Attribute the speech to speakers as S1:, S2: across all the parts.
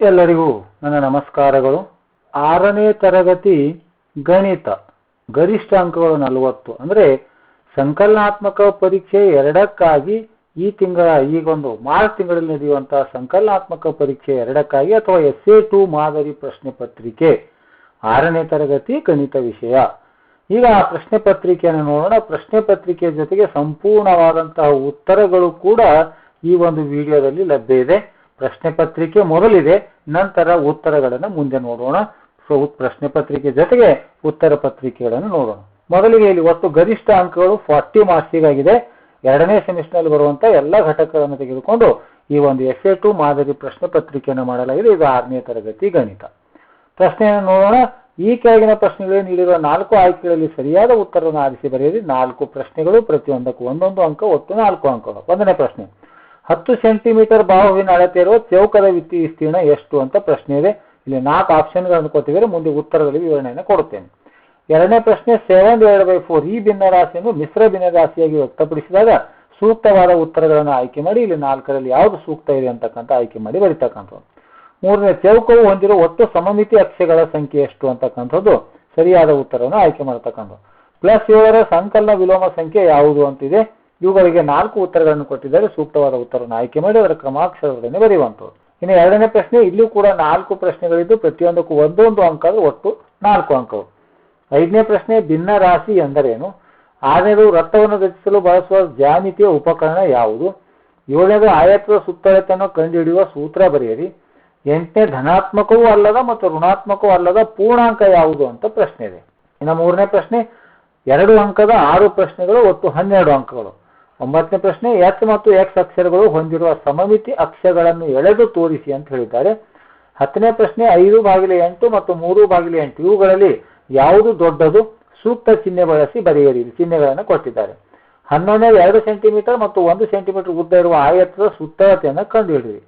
S1: ಎಲ್ಲರಿಗೂ ನನ್ನ ನಮಸ್ಕಾರಗಳು. ಆರನೇ ತರಗತಿ ಗಣಿತ, ಗರಿಷ್ಠ ಅಂಕಗಳು ನಲವತ್ತು. ಅಂದರೆ ಸಂಕಲನಾತ್ಮಕ ಪರೀಕ್ಷೆ ಎರಡಕ್ಕಾಗಿ ಈ ತಿಂಗಳ, ಈಗೊಂದು ಮಾರ್ಚ್ ತಿಂಗಳಲ್ಲಿ ನಡೆಯುವಂತಹ ಸಂಕಲನಾತ್ಮಕ ಪರೀಕ್ಷೆ ಎರಡಕ್ಕಾಗಿ ಅಥವಾ ಎಸ್ ಎ ಟು ಮಾದರಿ ಪ್ರಶ್ನೆ ಪತ್ರಿಕೆ. ಆರನೇ ತರಗತಿ ಗಣಿತ ವಿಷಯ. ಈಗ ಆ ಪ್ರಶ್ನೆ ಪತ್ರಿಕೆಯನ್ನು ನೋಡೋಣ. ಪ್ರಶ್ನೆ ಪತ್ರಿಕೆ ಜೊತೆಗೆ ಸಂಪೂರ್ಣವಾದಂತಹ ಉತ್ತರಗಳು ಕೂಡ ಈ ಒಂದು ವಿಡಿಯೋದಲ್ಲಿ ಲಭ್ಯ ಇದೆ. ಪ್ರಶ್ನೆ ಪತ್ರಿಕೆ ಮೊದಲಿದೆ, ನಂತರ ಉತ್ತರಗಳನ್ನು ಮುಂದೆ ನೋಡೋಣ. ಸೊ, ಪ್ರಶ್ನೆ ಪತ್ರಿಕೆ ಜೊತೆಗೆ ಉತ್ತರ ಪತ್ರಿಕೆಗಳನ್ನು ನೋಡೋಣ. ಮೊದಲಿಗೆ ಇಲ್ಲಿ ಒಟ್ಟು ಗರಿಷ್ಠ ಅಂಕಗಳು ಫಾರ್ಟಿ ಮಾರ್ಕ್ಸಿಗಾಗಿದೆ ಎರಡನೇ ಸೆಮಿಸ್ಟರ್ನಲ್ಲಿ ಬರುವಂತ ಎಲ್ಲ ಘಟಕಗಳನ್ನು ತೆಗೆದುಕೊಂಡು ಈ ಒಂದು ಎಸ್ ಎ ಟು ಮಾದರಿ ಪ್ರಶ್ನೆ ಪತ್ರಿಕೆಯನ್ನು ಮಾಡಲಾಗಿದೆ. ಇದು ಆರನೇ ತರಗತಿ ಗಣಿತ. ಪ್ರಶ್ನೆಯನ್ನು ನೋಡೋಣ. ಈ ಕೆಳಗಿನ ಪ್ರಶ್ನೆಗಳಿಗೆ ನೀಡಿರುವ ನಾಲ್ಕು ಆಯ್ಕೆಗಳಲ್ಲಿ ಸರಿಯಾದ ಉತ್ತರವನ್ನು ಆರಿಸಿ ಬರೆಯಿರಿ. ನಾಲ್ಕು ಪ್ರಶ್ನೆಗಳು ಪ್ರತಿಯೊಂದಕ್ಕೂ ಒಂದೊಂದು ಅಂಕ, ಒಟ್ಟು ನಾಲ್ಕು ಅಂಕಗಳು. ಒಂದನೇ ಪ್ರಶ್ನೆ. ಹತ್ತು ಸೆಂಟಿಮೀಟರ್ ಬಾಹುವಿನ ಅಳತೆ ಇರುವ ಚೌಕದ ವಿಸ್ತೀರ್ಣ ಎಷ್ಟು ಅಂತ ಪ್ರಶ್ನೆ ಇದೆ. ಇಲ್ಲಿ ನಾಲ್ಕು ಆಪ್ಷನ್ಗಳನ್ನು ಕೊಟ್ಟಿದ್ದಾರೆ. ಮುಂದೆ ಉತ್ತರದಲ್ಲಿ ವಿವರಣೆಯನ್ನು ಕೊಡುತ್ತೇನೆ. ಎರಡನೇ ಪ್ರಶ್ನೆ ಸೆವೆನ್ ಡಿವೈಡ್ ಬೈ ಫೋರ್ ಈ ಭಿನ್ನರಾಶಿಯನ್ನು ಮಿಶ್ರ ಭಿನ್ನರಾಶಿಯಾಗಿ ವ್ಯಕ್ತಪಡಿಸಿದಾಗ ಸೂಕ್ತವಾದ ಉತ್ತರಗಳನ್ನು ಆಯ್ಕೆ ಮಾಡಿ. ಇಲ್ಲಿ ನಾಲ್ಕರಲ್ಲಿ ಯಾವುದು ಸೂಕ್ತ ಇದೆ ಅಂತಕ್ಕಂಥ ಆಯ್ಕೆ ಮಾಡಿ ಬರೀತಕ್ಕಂಥದ್ದು. ಮೂರನೇ, ಚೌಕವು ಹೊಂದಿರುವ ಒಟ್ಟು ಸಮಮಿತಿ ಅಕ್ಷಗಳ ಸಂಖ್ಯೆ ಎಷ್ಟು ಅಂತಕ್ಕಂಥದ್ದು ಸರಿಯಾದ ಉತ್ತರವನ್ನು ಆಯ್ಕೆ ಮಾಡತಕ್ಕಂಥದ್ದು. ಪ್ಲಸ್ ಏಳರ ಸಂಕಲನ ವಿಲೋಮ ಸಂಖ್ಯೆ ಯಾವುದು ಅಂತಿದೆ? ಇವುಗಳಿಗೆ ನಾಲ್ಕು ಉತ್ತರಗಳನ್ನು ಕೊಟ್ಟಿದ್ದಾರೆ. ಸೂಕ್ತವಾದ ಉತ್ತರವನ್ನು ಆಯ್ಕೆ ಮಾಡಿ ಅದರ ಕ್ರಮಾಕ್ಷರಗಳನ್ನು ಬರೆಯುವಂಥದ್ದು. ಇನ್ನು ಎರಡನೇ ಪ್ರಶ್ನೆ ಇಲ್ಲೂ ಕೂಡ ನಾಲ್ಕು ಪ್ರಶ್ನೆಗಳಿದ್ದು ಪ್ರತಿಯೊಂದಕ್ಕೂ ಒಂದೊಂದು ಅಂಕ ಒಟ್ಟು ನಾಲ್ಕು ಅಂಕಗಳು. ಐದನೇ ಪ್ರಶ್ನೆ, ಭಿನ್ನ ರಾಶಿ ಎಂದರೇನು? ಆರನೇದು ವೃತ್ತವನ್ನು ರಚಿಸಲು ಬಳಸುವ ಜ್ಯಾಮಿತಿಯ ಉಪಕರಣ ಯಾವುದು? ಏಳನೇದು ಆಯತದ ಸುತ್ತಳತೆಯನ್ನು ಕಂಡುಹಿಡಿಯುವ ಸೂತ್ರ ಬರೆಯಿರಿ. ಎಂಟನೇ, ಧನಾತ್ಮಕವೂ ಅಲ್ಲದ ಮತ್ತು ಋಣಾತ್ಮಕವೂ ಅಲ್ಲದ ಪೂರ್ಣಾಂಕ ಯಾವುದು ಅಂತ ಪ್ರಶ್ನೆ ಇದೆ. ಇನ್ನು ಮೂರನೇ ಪ್ರಶ್ನೆ, ಎರಡು ಅಂಕದ ಆರು ಪ್ರಶ್ನೆಗಳು, ಒಟ್ಟು ಹನ್ನೆರಡು ಅಂಕಗಳು. ಒಂಬತ್ತನೇ ಪ್ರಶ್ನೆ ಎಚ್ ಮತ್ತು ಎಕ್ಸ್ ಅಕ್ಷರಗಳು ಹೊಂದಿರುವ ಸಮಮಿತಿ ಅಕ್ಷರಗಳನ್ನು ಎಳೆದು ತೋರಿಸಿ ಅಂತ ಹೇಳಿದ್ದಾರೆ. ಹತ್ತನೇ ಪ್ರಶ್ನೆ, ಐದು ಬಾಗಿಲೆ ಎಂಟು ಮತ್ತು ಮೂರು ಬಾಗಿಲೆ ಎಂಟು, ಇವುಗಳಲ್ಲಿ ಯಾವುದು ದೊಡ್ಡದು? ಸೂಕ್ತ ಚಿಹ್ನೆ ಬಳಸಿ ಬರೆಯಿರಿ, ಚಿಹ್ನೆಗಳನ್ನು ಕೊಟ್ಟಿದ್ದಾರೆ. ಹನ್ನೊಂದನೇ, ಎರಡು ಸೆಂಟಿಮೀಟರ್ ಮತ್ತು ಒಂದು ಸೆಂಟಿಮೀಟರ್ ಉದ್ದ ಇರುವ ಆಯತದ ಸುತ್ತಳತೆಯನ್ನು ಕಂಡುಹಿಡಿಯಿರಿ.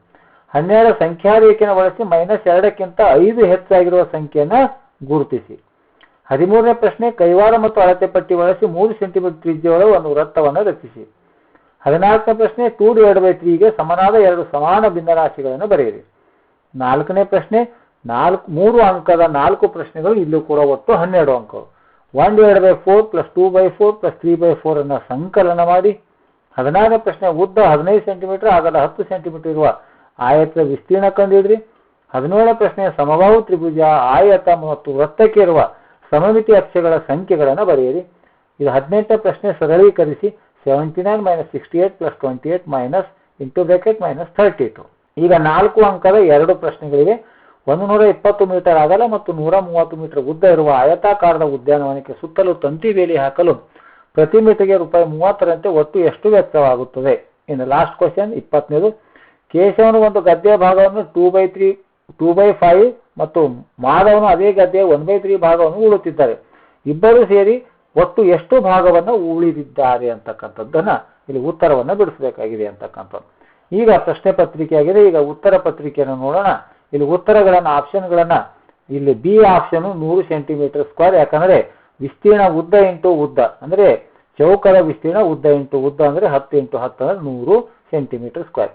S1: ಹನ್ನೆರಡು ಸಂಖ್ಯಾ ರೇಖೆಯನ್ನು ಬಳಸಿ ಮೈನಸ್ ಎರಡಕ್ಕಿಂತ ಐದು ಹೆಚ್ಚಾಗಿರುವ ಸಂಖ್ಯೆಯನ್ನು ಗುರುತಿಸಿ. ಹದಿಮೂರನೇ ಪ್ರಶ್ನೆ ಕೈವಾರ ಮತ್ತು ಅಳತೆ ಪಟ್ಟಿ ಬಳಸಿ ಮೂರು ಸೆಂಟಿಮೀಟರ್ ತ್ರಿಜ್ಯಗಳ ಒಂದು ವೃತ್ತವನ್ನು ರಚಿಸಿ. ಹದಿನಾಲ್ಕನೇ ಪ್ರಶ್ನೆ ಟೂ ಡಿವೈಡ್ ಬೈ ತ್ರೀಗೆ ಸಮನಾದ ಎರಡು ಸಮಾನ ಭಿನ್ನರಾಶಿಗಳನ್ನು ಬರೆಯಿರಿ. ನಾಲ್ಕನೇ ಪ್ರಶ್ನೆ, ನಾಲ್ಕು, ಮೂರು ಅಂಕದ ನಾಲ್ಕು ಪ್ರಶ್ನೆಗಳು ಇಲ್ಲೂ ಕೂಡ ಒಟ್ಟು ಹನ್ನೆರಡು ಅಂಕಗಳು. One divide by four plus two by four plus three by four ಅನ್ನು ಸಂಕಲನ ಮಾಡಿ. ಹದಿನಾರನೇ ಪ್ರಶ್ನೆ, ಉದ್ದ ಹದಿನೈದು ಸೆಂಟಿಮೀಟರ್ ಅಗಲ ಹತ್ತು ಸೆಂಟಿಮೀಟರ್ ಇರುವ ಆಯತದ ವಿಸ್ತೀರ್ಣ ಕಂಡಿಡ್ರಿ ಹದಿನೇಳನೇ ಪ್ರಶ್ನೆ, ಸಮಬಾಹು ತ್ರಿಭುಜ ಆಯತ ಮತ್ತು ವೃತ್ತಕ್ಕೆ ಇರುವ ಸಮಮಿತಿ ಅಕ್ಷಗಳ ಸಂಖ್ಯೆಗಳನ್ನು ಬರೆಯಿರಿ. ಇದು ಹದಿನೆಂಟನೇ ಪ್ರಶ್ನೆ ಸರಳೀಕರಿಸಿ seventy nine minus sixty eight plus twenty eight minus into bracket minus thirty two ಈಗ ನಾಲ್ಕು ಅಂಕದ ಎರಡು ಪ್ರಶ್ನೆಗಳಿಗೆ ಒಂದು ನೂರ ಇಪ್ಪತ್ತು ಮೀಟರ್ ಅಗಲ ಮತ್ತು ನೂರ ಮೂವತ್ತು ಮೀಟರ್ ಉದ್ದ ಇರುವ ಆಯತಾಕಾರದ ಉದ್ಯಾನವನಕ್ಕೆ ಸುತ್ತಲೂ ತಂತಿ ಬೇಲಿ ಹಾಕಲು ಪ್ರತಿ ಮೀಟರ್ಗೆ ರೂಪಾಯಿ ಮೂವತ್ತರಂತೆ ಒಟ್ಟು ಎಷ್ಟು ವೆಚ್ಚವಾಗುತ್ತದೆ? ಇನ್ನು ಲಾಸ್ಟ್ ಕ್ವಶನ್ ಇಪ್ಪತ್ತನೇದು. ಕೇಶವನು ಒಂದು ಗದ್ದೆಯ ಭಾಗವನ್ನು two by three two by five ಮತ್ತು ಮಾಧವನು ಅದೇ ಗದ್ದೆಯ ಒನ್ ಬೈ ತ್ರೀ ಭಾಗವನ್ನು ಉಳುತ್ತಿದ್ದಾರೆ ಇಬ್ಬರು ಸೇರಿ ಒಟ್ಟು ಎಷ್ಟು ಭಾಗವನ್ನು ಉಳಿದಿದ್ದಾರೆ ಅಂತಕ್ಕಂಥದ್ದನ್ನು ಇಲ್ಲಿ ಉತ್ತರವನ್ನು ಬಿಡಿಸಬೇಕಾಗಿದೆ ಅಂತಕ್ಕಂಥದ್ದು. ಈಗ ಪ್ರಶ್ನೆ ಪತ್ರಿಕೆ ಆಗಿದೆ ಈಗ ಉತ್ತರ ಪತ್ರಿಕೆಯನ್ನು ನೋಡೋಣ. ಇಲ್ಲಿ ಉತ್ತರಗಳನ್ನು ಆಪ್ಷನ್ಗಳನ್ನು ಇಲ್ಲಿ ಬಿ ಆಪ್ಷನ್ ನೂರು ಸೆಂಟಿಮೀಟರ್ ಸ್ಕ್ವೇರ್ ಯಾಕಂದ್ರೆ ವಿಸ್ತೀರ್ಣ ಉದ್ದ ಇಂಟು ಉದ್ದ, ಅಂದ್ರೆ ಚೌಕದ ವಿಸ್ತೀರ್ಣ ಉದ್ದ ಇಂಟು ಉದ್ದ ಅಂದ್ರೆ ಹತ್ತು ಇಂಟು ಹತ್ತು ಅಂದ್ರೆ ನೂರು ಸೆಂಟಿಮೀಟರ್ ಸ್ಕ್ವೇರ್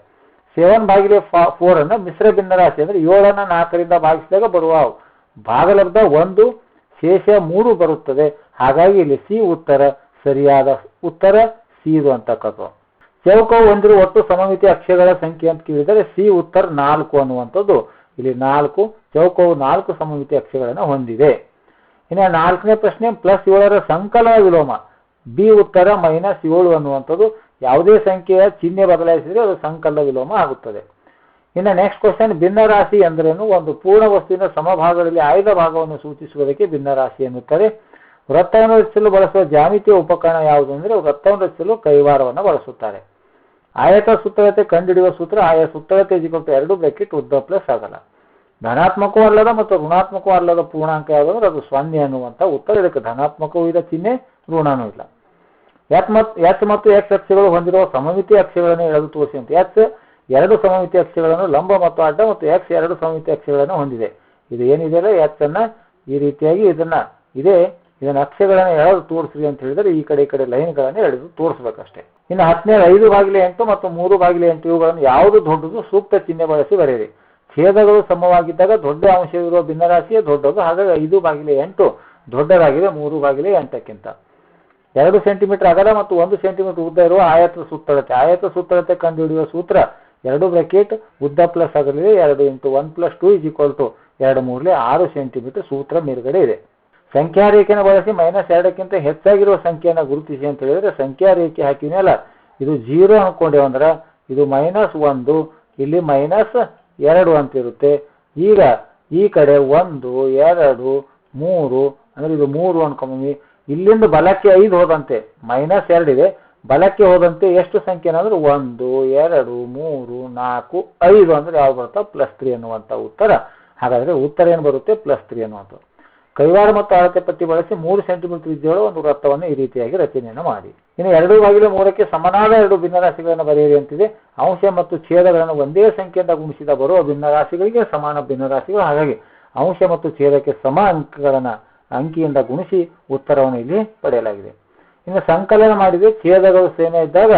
S1: ಸೆವೆನ್ ಬಾಗಿಲೆ ಫೋರ್ ಅನ್ನ ಮಿಶ್ರ ಭಿನ್ನರಾಶಿ ಅಂದ್ರೆ ಏಳನ್ನ ನಾಲ್ಕರಿಂದ ಭಾಗಿಸಿದಾಗ ಬರುವ ಭಾಗಲಬ್ಧ ಒಂದು ಶೇಷ ಮೂರು ಬರುತ್ತದೆ. ಹಾಗಾಗಿ ಇಲ್ಲಿ ಸಿ ಉತ್ತರ ಸರಿಯಾದ ಉತ್ತರ ಸಿ ಇದು ಅಂತಕ್ಕದ್ದು ಚೌಕವು ಹೊಂದಿರುವ ಒಟ್ಟು ಸಮಮಿತಿ ಅಕ್ಷರಗಳ ಸಂಖ್ಯೆ ಅಂತ ಕೇಳಿದರೆ ಸಿ ಉತ್ತರ ನಾಲ್ಕು ಅನ್ನುವಂಥದ್ದು. ಇಲ್ಲಿ ನಾಲ್ಕು, ಚೌಕವು ನಾಲ್ಕು ಸಮಮಿತಿ ಅಕ್ಷರಗಳನ್ನು ಹೊಂದಿದೆ. ಇನ್ನು ನಾಲ್ಕನೇ ಪ್ರಶ್ನೆ, ಪ್ಲಸ್ ಏಳರ ಸಂಕಲನ ವಿಲೋಮ. ಬಿ ಉತ್ತರ ಮೈನಸ್ ಏಳು ಅನ್ನುವಂಥದ್ದು. ಯಾವುದೇ ಸಂಖ್ಯೆಯ ಚಿಹ್ನೆ ಬದಲಾಯಿಸಿದರೆ ಅದು ಸಂಕಲನ ವಿಲೋಮ ಆಗುತ್ತದೆ. ಇನ್ನು ನೆಕ್ಸ್ಟ್ ಕ್ವಶನ್ ಭಿನ್ನರಾಶಿ ಎಂದರೇನು? ಒಂದು ಪೂರ್ಣ ವಸ್ತುವಿನ ಸಮಭಾಗದಲ್ಲಿ ಆಯ್ದ ಭಾಗವನ್ನು ಸೂಚಿಸುವುದಕ್ಕೆ ಭಿನ್ನರಾಶಿ ಎನ್ನುತ್ತಾರೆ. ವೃತ್ತವನ್ನು ರಚಿಸಲು ಬಳಸುವ ಜಾಮಿತಿಯ ಉಪಕರಣ ಯಾವುದು ಅಂದರೆ ವೃತ್ತವನ್ನು ರಚಿಸಲು ಕೈವಾರವನ್ನು ಬಳಸುತ್ತಾರೆ. ಆಯತ ಸುತ್ತಳತೆ ಕಂಡುಹಿಡಿಯುವ ಸೂತ್ರ ಆಯಾ ಸುತ್ತಳತೆ ಇಜಿಕೊಟ್ಟು ಎರಡು ಬ್ರೆಕೆಟ್ ಉದ್ದ ಪ್ಲಸ್ ಆಗಲ್ಲ ಧನಾತ್ಮಕವೂ ಅಲ್ಲದ ಮತ್ತು ಋಣಾತ್ಮಕವೂ ಅಲ್ಲದ ಪೂರ್ಣಾಂಕ ಯಾವುದು ಅಂದ್ರೆ ಅದು ಸೊನ್ನೆ ಅನ್ನುವಂಥ ಉತ್ತರ. ಇದಕ್ಕೆ ಧನಾತ್ಮಕವೂ ಇಲ್ಲ, ಚಿಹ್ನೆ, ಋಣನೂ ಇಲ್ಲ. ಎಚ್ ಮತ್ತು ಎಚ್ ಮತ್ತು ಎಕ್ಸ್ ಅಕ್ಷಗಳು ಹೊಂದಿರುವ ಸಮಮಿತಿ ಅಕ್ಷಗಳನ್ನು ಎಳೆದು ತೋರಿಸಿ ಅಂತ. ಎಚ್ ಎರಡು ಸಮಮಿತಿ ಅಕ್ಷಗಳನ್ನು, ಲಂಬ ಮತ್ತು ಅಡ್ಡ, ಮತ್ತು ಎಕ್ಸ್ ಎರಡು ಸಮಮಿತಿ ಅಕ್ಷಗಳನ್ನು ಹೊಂದಿದೆ. ಇದು ಏನಿದೆಯಲ್ಲ ಎಚ್ ಅನ್ನ ಈ ರೀತಿಯಾಗಿ ಇದನ್ನ, ಇದೆ ಇದನ್ನ ನಕ್ಷೆಗಳನ್ನು ಎಳೆದು ತೋರಿಸ್ರಿ ಅಂತ ಹೇಳಿದರೆ ಈ ಕಡೆ ಈ ಕಡೆ ಲೈನ್ಗಳನ್ನು ಎಳೆದು ತೋರಿಸ್ಬೇಕಷ್ಟೇ. ಇನ್ನು ಹತ್ತನೇ ಐದು ಬಾಗಿಲೆ ಎಂಟು ಮತ್ತು ಮೂರು ಬಾಗಿಲೆ ಎಂಟು ಇವುಗಳನ್ನು ಯಾವುದು ದೊಡ್ಡದು ಸೂಕ್ತ ಚಿಹ್ನೆ ಬಳಸಿ ಬರೆಯಿರಿ. ಛೇದಗಳು ಸಮವಾಗಿದ್ದಾಗ ದೊಡ್ಡ ಅಂಶವಿರುವ ಭಿನ್ನರಾಶಿಯೇ ದೊಡ್ಡದು, ಹಾಗಾಗಿ ಐದು ಬಾಗಿಲೆ ಎಂಟು ದೊಡ್ಡದಾಗಿದೆ, ಮೂರು ಬಾಗಿಲೆ ಎಂಟಕ್ಕಿಂತ. ಎರಡು ಸೆಂಟಿಮೀಟರ್ ಅಗಲ ಮತ್ತು ಒಂದು ಸೆಂಟಿಮೀಟರ್ ಉದ್ದ ಇರುವ ಆಯತದ ಸುತ್ತಳತೆ. ಆಯತ ಸುತ್ತಳತೆ ಕಂಡುಹಿಡಿಯುವ ಸೂತ್ರ ಎರಡು ಬ್ರಾಕೆಟ್, ಉದ್ದ ಪ್ಲಸ್ ಅಗಲಿದೆ ಎರಡು into one plus two is equal to ಎರಡು ಮೂರಲೇ ಆರು ಸೆಂಟಿಮೀಟರ್ ಸೂತ್ರ ಮೇಲ್ಗಡೆ ಇದೆ. ಸಂಖ್ಯಾ ರೇಖೆನ ಬಳಸಿ ಮೈನಸ್ ಎರಡಕ್ಕಿಂತ ಹೆಚ್ಚಾಗಿರುವ ಸಂಖ್ಯೆಯನ್ನು ಗುರುತಿಸಿ ಅಂತ ಹೇಳಿದ್ರೆ ಸಂಖ್ಯಾ ರೇಖೆ ಹಾಕಿದ್ಮೇಲೆ ಇದು ಜೀರೋ ಅನ್ಕೊಂಡೇವು ಅಂದ್ರೆ ಇದು ಮೈನಸ್ ಒಂದು, ಇಲ್ಲಿ ಮೈನಸ್ ಎರಡು ಅಂತ ಇರುತ್ತೆ ಈಗ ಈ ಕಡೆ ಒಂದು, ಎರಡು, ಮೂರು, ಅಂದ್ರೆ ಇದು ಮೂರು ಅನ್ಕೊಂಬಿ ಇಲ್ಲಿಂದ ಬಲಕ್ಕೆ ಐದು ಹೋದಂತೆ ಮೈನಸ್ ಎರಡಿದೆ ಬಲಕ್ಕೆ ಹೋದಂತೆ ಎಷ್ಟು ಸಂಖ್ಯೆ ಅಂದ್ರೆ ಒಂದು, ಎರಡು, ಮೂರು, ನಾಲ್ಕು, ಐದು ಅಂದ್ರೆ ಯಾವ್ದು ಬರುತ್ತಾ ಪ್ಲಸ್ ತ್ರೀ ಅನ್ನುವಂಥ ಉತ್ತರ. ಹಾಗಾದ್ರೆ ಉತ್ತರ ಏನು ಬರುತ್ತೆ? ಪ್ಲಸ್ ತ್ರೀ ಅನ್ನುವಂಥದ್ದು ಕೈವಾರ ಮತ್ತು ಅಳತೆ ಪಟ್ಟಿ ಬಳಸಿ ಮೂರು ಸೆಂಟಿಮೀಟರ್ ತ್ರಿಜ್ಯಗಳ ಒಂದು ವೃತ್ತವನ್ನು ಈ ರೀತಿಯಾಗಿ ರಚನೆಯನ್ನು ಮಾಡಿ. ಇನ್ನು ಎರಡು ಬಾಗಿಲು ಮೂರಕ್ಕೆ ಸಮನಾದ ಎರಡು ಭಿನ್ನರಾಶಿಗಳನ್ನು ಬರೆಯಿರಿ ಅಂತಿದೆ. ಅಂಶ ಮತ್ತು ಛೇದಗಳನ್ನು ಒಂದೇ ಸಂಖ್ಯೆಯಿಂದ ಗುಣಿಸಿದ ಬರುವ ಭಿನ್ನರಾಶಿಗಳಿಗೆ ಸಮಾನ ಭಿನ್ನರಾಶಿಗಳು. ಹಾಗಾಗಿ ಅಂಶ ಮತ್ತು ಛೇದಕ್ಕೆ ಸಮ ಅಂಕಗಳನ್ನು ಅಂಕಿಯಿಂದ ಗುಣಿಸಿ ಉತ್ತರವನ್ನು ಇಲ್ಲಿ ಪಡೆಯಲಾಗಿದೆ. ಇನ್ನು ಸಂಕಲನ ಮಾಡಿದರೆ ಛೇದಗಳು ಸೇನೆ ಇದ್ದಾಗ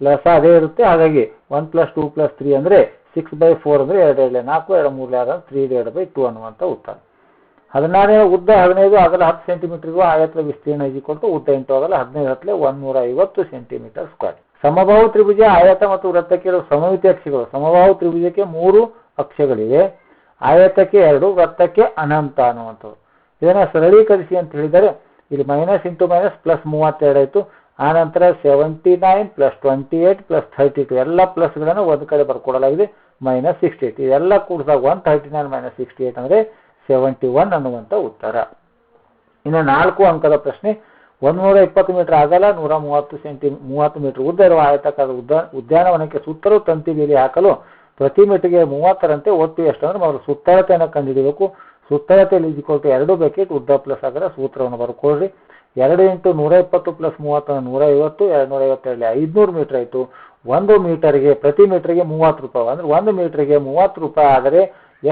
S1: ಲಸ ಅದೇ ಇರುತ್ತೆ. ಹಾಗಾಗಿ one plus two plus three ಅಂದರೆ ಸಿಕ್ಸ್ ಬೈ ಫೋರ್ ಅಂದರೆ ಎರಡು ಎರಡು ನಾಲ್ಕು, ಎರಡು ಮೂರು ಎರಡು ತ್ರೀ ಎರಡು ಬೈ ಟೂ ಅನ್ನುವಂಥ ಉತ್ತರ. ಹದಿನಾರನೇ ಉದ್ದ ಹದಿನೈದು ಅಗಲ ಹತ್ತು ಸೆಂಟಿಮೀಟರ್ಗೂ ಆಯತದ ವಿಸ್ತೀರ್ಣ ಇಜಿಕೊಟ್ಟು ಉದ್ದ ಎಂಟು ಅಗಲ ಹದಿನೈದು ಹತ್ತಲೆ ಒಂದೂರ ಐವತ್ತು ಸೆಂಟಿಮೀಟರ್ ಸ್ಕ್ವೇರ್ ಸಮಭಾವ ತ್ರಿಭುಜ ಆಯತ ಮತ್ತು ವೃತ್ತಕ್ಕೆ ಸಮಮಿತಿ ಅಕ್ಷಗಳು. ಸಮಬಾಹು ತ್ರಿಭುಜಕ್ಕೆ ಮೂರು ಅಕ್ಷಗಳಿವೆ. ಆಯತಕ್ಕೆ ಎರಡು, ವೃತ್ತಕ್ಕೆ ಅನಂತ ಅನ್ನುವಂಥದ್ದು. ಇದನ್ನು ಸರಳೀಕರಿಸಿ ಅಂತ ಹೇಳಿದರೆ ಇಲ್ಲಿ ಮೈನಸ್ ಇಂಟು ಮೈನಸ್ ಪ್ಲಸ್ ಮೂವತ್ತೆರಡು ಆಯಿತು. ಆನಂತರ seventy nine plus twenty eight plus thirty two ಎಲ್ಲ ಪ್ಲಸ್ಗಳನ್ನು ಒಂದು ಕಡೆ ಬರ್ಕೊಡಲಾಗಿದೆ. ಮೈನಸ್ ಸಿಕ್ಸ್ಟಿ ಏಯ್ಟ್ ಇದೆಲ್ಲ ಕೂಡಿದಾಗ one thirty nine minus sixty eight ಅಂದರೆ ಸೆವೆಂಟಿ ಒನ್ ಅನ್ನುವಂಥ ಉತ್ತರ. ಇನ್ನು ನಾಲ್ಕು ಅಂಕದ ಪ್ರಶ್ನೆ ಒಂದೂರ ಇಪ್ಪತ್ತು ಮೀಟರ್ ಆಗಲ್ಲ ನೂರ ಮೂವತ್ತು ಸೆಂಟಿ ಮೂವತ್ತು ಮೀಟರ್ ಉದ್ದ ಇರುವ ಆಯತಾಕಾರದ ಉದ್ದ, ಉದ್ಯಾನವನಕ್ಕೆ ಸುತ್ತಲೂ ತಂತಿ ಬೇಲಿ ಹಾಕಲು ಪ್ರತಿ ಮೀಟರ್ಗೆ ಮೂವತ್ತರಂತೆ ಒಟ್ಟು ಎಷ್ಟು ಅಂದ್ರೆ ಮೊದಲು ಸುತ್ತಳತೆಯನ್ನು ಕಂಡುಹಿಡಿಯಬೇಕು ಸುತ್ತಳತೆಯಲ್ಲಿ ಇದ್ಕೊಟ್ಟು ಎರಡು ಬಕೆಟ್ ಉದ್ದ ಪ್ಲಸ್ ಆಗಲ್ಲ ಸೂತ್ರವನ್ನು ಬರ್ಕೊಳ್ರಿ ಎರಡು ಇಂಟು ನೂರ ಇಪ್ಪತ್ತು ಪ್ಲಸ್ ಮೂವತ್ತು ನೂರ ಐವತ್ತು, ಎರಡು ನೂರ ಐವತ್ತೆರಡು ಐದುನೂರು ಮೀಟರ್ ಆಯಿತು. ಒಂದು ಮೀಟರ್ಗೆ ಪ್ರತಿ ಮೀಟರ್ಗೆ ಮೂವತ್ತು ರೂಪಾಯಿ, ಅಂದ್ರೆ ಒಂದು ಮೀಟರ್ಗೆ ಮೂವತ್ತು ರೂಪಾಯಿ ಆದರೆ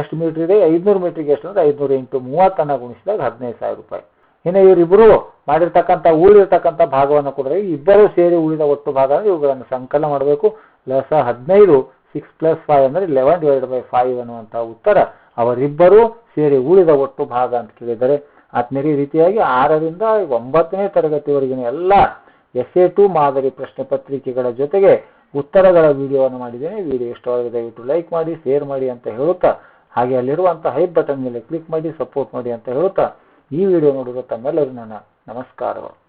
S1: ಎಷ್ಟು ಮೀಟ್ರ್ ಇದೆ? ಐದುನೂರು ಮೀಟ್ರಿಗೆ ಎಷ್ಟು ಅಂದರೆ ಐದುನೂರು ಎಂಟು, ಮೂವತ್ತನ್ನು ಗುಣಿಸಿದಾಗ ಹದಿನೈದು ಸಾವಿರ ರೂಪಾಯಿ. ಇನ್ನು ಇವರಿಬ್ಬರು ಮಾಡಿರ್ತಕ್ಕಂಥ ಉಳಿದಿರ್ತಕ್ಕಂಥ ಭಾಗವನ್ನು ಕೊಡಿದ್ರೆ ಇಬ್ಬರು ಸೇರಿ ಉಳಿದ ಒಟ್ಟು ಭಾಗ ಅಂದರೆ ಇವುಗಳನ್ನು ಸಂಕಲನ ಮಾಡಬೇಕು. ಲಸ ಹದಿನೈದು ಸಿಕ್ಸ್ ಪ್ಲಸ್ ಫೈವ್ ಅಂದರೆ ಲೆವೆನ್ ಡಿವೈಡ್ ಬೈ ಫೈವ್ ಅನ್ನುವಂಥ ಉತ್ತರ ಅವರಿಬ್ಬರು ಸೇರಿ ಉಳಿದ ಒಟ್ಟು ಭಾಗ ಅಂತ ಕೇಳಿದರೆ ಆತ್ಮೀಯ ಈ ರೀತಿಯಾಗಿ ಆರರಿಂದ ಒಂಬತ್ತನೇ ತರಗತಿವರೆಗಿನ ಎಲ್ಲ ಎಸ್ ಎ ಟು ಮಾದರಿ ಪ್ರಶ್ನೆ ಪತ್ರಿಕೆಗಳ ಜೊತೆಗೆ ಉತ್ತರಗಳ ವಿಡಿಯೋವನ್ನು ಮಾಡಿದ್ದೇನೆ. ವಿಡಿಯೋ ಇಷ್ಟವಾಗಿದೆ ದಯವಿಟ್ಟು ಲೈಕ್ ಮಾಡಿ ಶೇರ್ ಮಾಡಿ ಅಂತ ಹೇಳುತ್ತಾ ಹಾಗೆ ಅಲ್ಲಿರುವಂಥ ಹೈಪ್ ಬಟನ್ ಮೇಲೆ ಕ್ಲಿಕ್ ಮಾಡಿ ಸಪೋರ್ಟ್ ಮಾಡಿ ಅಂತ ಹೇಳುತ್ತಾ ಈ ವಿಡಿಯೋ ನೋಡಿದ ತಮ್ಮೆಲ್ಲರೂ ನನ್ನ ನಮಸ್ಕಾರಗಳು.